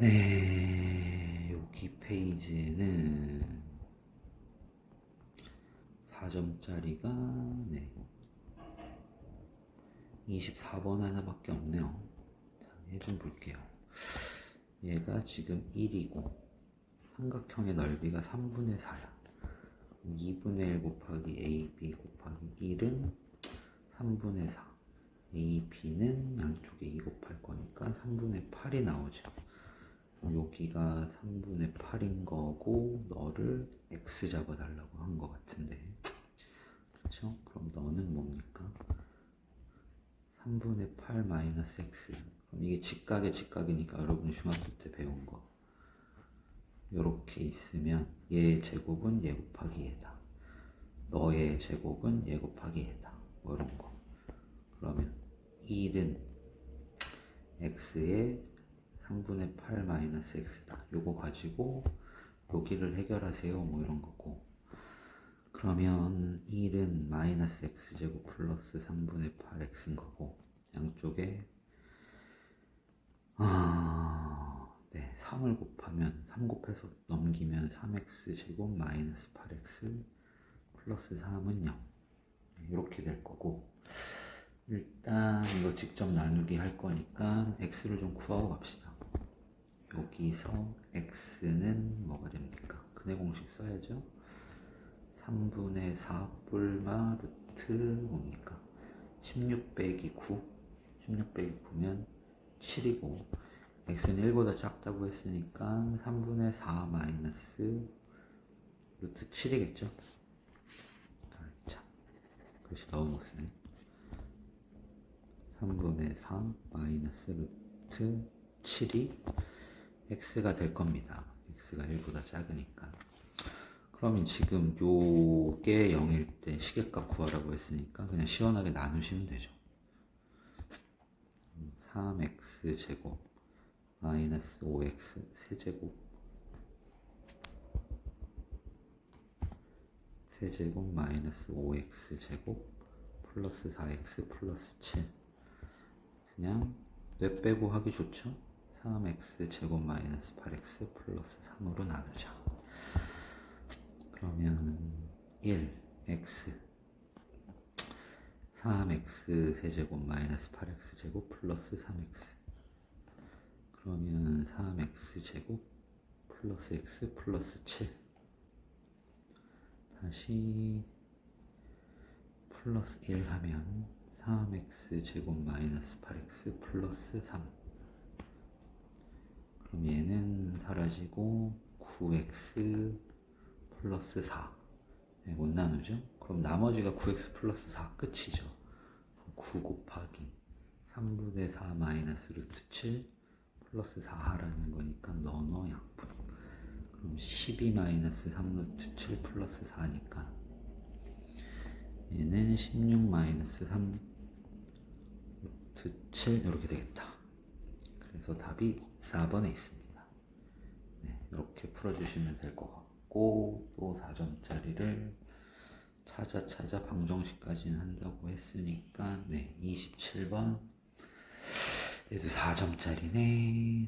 네, 여기 페이지에는 4점짜리가 네. 24번 하나밖에 없네요. 자, 얘좀 볼게요. 얘가 지금 1이고 삼각형의 넓이가 3분의 4야. 2분의 1 곱하기 AB 곱하기 1은 3분의 4. AB는 양쪽에 2 곱할 거니까 3분의 8이 나오죠. 여기가 3분의 8인 거고 너를 x 잡아달라고 한 거 같은데. 그렇죠? 그럼 너는 뭡니까? 3분의 8 마이너스 x. 그럼 이게 직각의 직각이니까 여러분이 중학교 때 배운 거. 요렇게 있으면 얘의 제곱은 얘 곱하기 얘다 너의 제곱은 얘 곱하기 얘다 뭐 이런 거. 그러면 1은 x의 3분의 8 마이너스 x다. 요거 가지고 여기를 해결하세요. 뭐 이런 거고. 그러면 1은 마이너스 x제곱 플러스 3분의 8x인 거고 양쪽에 아, 네, 3을 곱하면 3 곱해서 넘기면 3x 제곱 마이너스 8x 플러스 3은 0 이렇게 될 거고 일단 이거 직접 나누기 할 거니까 x를 좀 구하고 갑시다. 여기서 x는 뭐가 됩니까? 근의 공식 써야죠. 3분의 4 뿔마 루트 뭡니까? 16 빼기 9 16 빼기 9면 7이고 x는 1보다 작다고 했으니까 3분의 4 마이너스 루트 7이겠죠? 자, 글씨 너무 못쓰네 3분의 4 마이너스 루트 7이 x가 될 겁니다. x가 1보다 작으니까. 그러면 지금 요게 0일 때 시계값 구하라고 했으니까 그냥 시원하게 나누시면 되죠. 3x 제곱 마이너스 5x 세제곱 세제곱 마이너스 5x 제곱 플러스 4x 플러스 7 그냥 몇 빼고 하기 좋죠? 3x 제곱 마이너스 8x 플러스 3으로 나누자. 그러면 1 x 3x 세제곱 마이너스 8x 제곱 플러스 3x 그러면 3x 제곱 플러스 x 플러스 7 다시 플러스 1 하면 3x 제곱 마이너스 8x 플러스 3 그럼 얘는 사라지고 9x 플러스 4 네, 못 나누죠? 그럼 나머지가 9x 플러스 4 끝이죠 9 곱하기 3분의 4 마이너스 루트 7 플러스 4 하라는 거니까 넣어 양분 그럼 12 마이너스 3 루트 7 플러스 4니까 얘는 16 마이너스 3 루트 7 이렇게 되겠다 그래서 답이 4번에 있습니다. 네, 이렇게 풀어주시면 될 것 같고 또 4점짜리를 찾아 찾아 방정식까지는 한다고 했으니까 네, 27번 얘도 4점짜리네.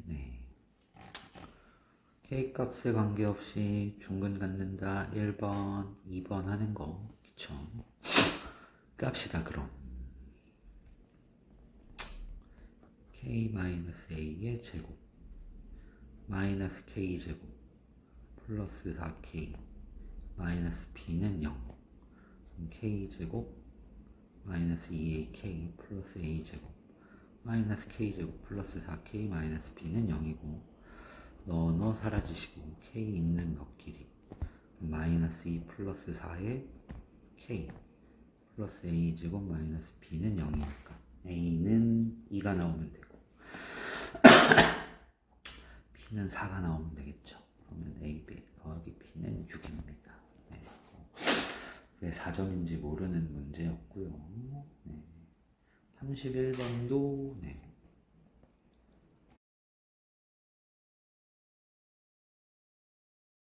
네. K값에 관계없이 중근 갖는다 1번, 2번 하는 거 그쵸? 값이다 그럼 k-a의 제곱 마이너스 k 제곱 플러스 4k 마이너스 b는 0 k 제곱 마이너스 2ak 플러스 a 제곱 마이너스 k 제곱 플러스 4k 마이너스 b는 0이고 너너 사라지시고 k 있는 너끼리 마이너스 2 플러스 4의 k 플러스 a 제곱 마이너스 b는 0이니까 a는 2가 나오면 되고 B는 4가 나오면 되겠죠. 그러면 AB 더하기 B는 6입니다. 네. 왜 4점인지 모르는 문제였고요. 네. 31번도 네.